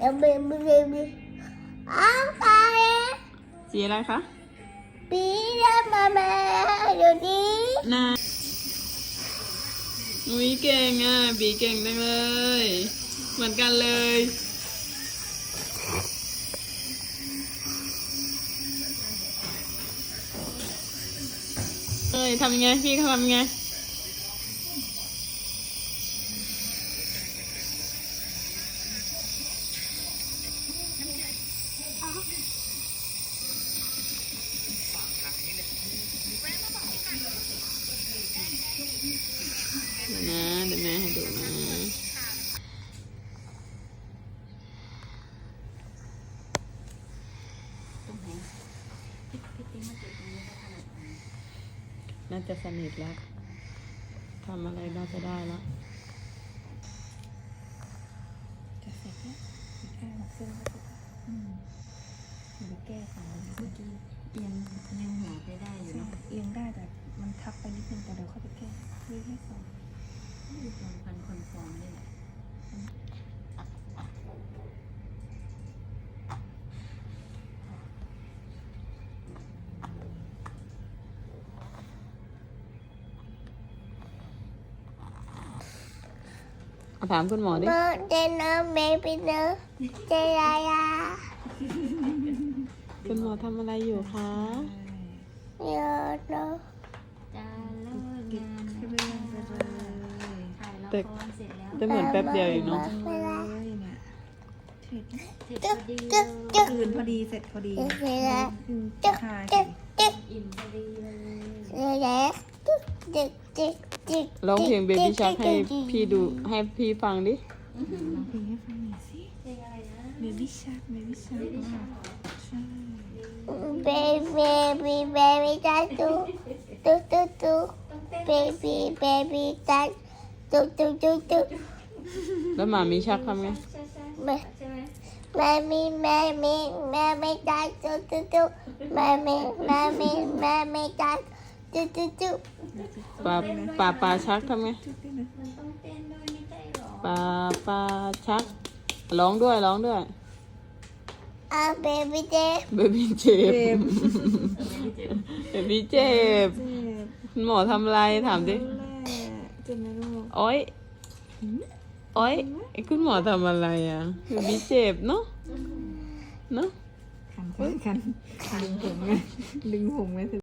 เอ็มเอ็มเอ็มอ้าวไปสีอะไรคะปีเดินมาแม่เดี๋ยวนี้นาอุ้ยเก่งอะ บีเก่งจังเลย เหมือนกันเลย เอ้ยทำยังไง พี่เขาทำยังไง เดี๋ยว นะเดี๋ยวแม่ให้ดูนะน่าจะสนิทแล้วทำอะไรน่าจะได้แล้วจะเสร็จแล้วอีกแค่หกเส้นก็เสร็จแล้วอืมเดี๋ยวแก้ของเมื่อกี้เอียงยังหัวไปได้อยู่ใช่เนาะเอียงได้แต่มันทับไปนิดนึงแต่เดี๋ยวเข้าไปแก้นี่ให้สอง มีความพันคนฟอร์มนี่แหละถามคุณหมอดิเมื่อเดนเนอร์เบบี้เนอร์เจยายาคุณหมอทำอะไรอยู่คะ เยอะเนอะจะ แต่ครเสร็จแล้วแต่เหมือนแป๊บเดียวเองเนาะเวลา เลยเนี่ยเสร็จเสร็จพอดีเลจึ๊ยกจึ๊กตื่นพอดีเสร็จพอดีเวลาอืมจึ๊กค่ะจึ๊กจึ๊กอิ่มพอดีเลยเวลาจึ๊กจึ๊กจึ๊กจึ๊กร้องเพลง Baby Shark ให้พี่ดูให้พี่ฟังดิร้องเพลงให้ฟังหน่อยสิ เพลงอะไรนะเบบี้ชาร์กเบบี้ชาร์กใช่เบบี้เบบี้เบบี้จัตุตุตุตุเบบี้ เบบี้จัตุตุตุตุแล้วหมามีชักทำไงแม่ใช่ไหมแม่มีแม่มีแม่ไม่จัตุตุตุแม่มีแม่มีแม่ไม่จัตุตุตุปลาปลาปลาชักทำไงจุดที่นะมันต้องเต้นด้วยไม่ใช่หรอปลาปลาชักร้องด้วยร้องด้วยอะเบบี้เจเบบี้เจ็บเจ็บเบบี้เจ็บเจ็บคุณหมอทำอะไรถามดิแม่เจ็บไหมลูก โอ้ยโอ้ยไอ้คุณหมอทำอะไรอะเบบี้เจ็บเนาะเนาะคันขันขันดึงผมไงดึงผมไง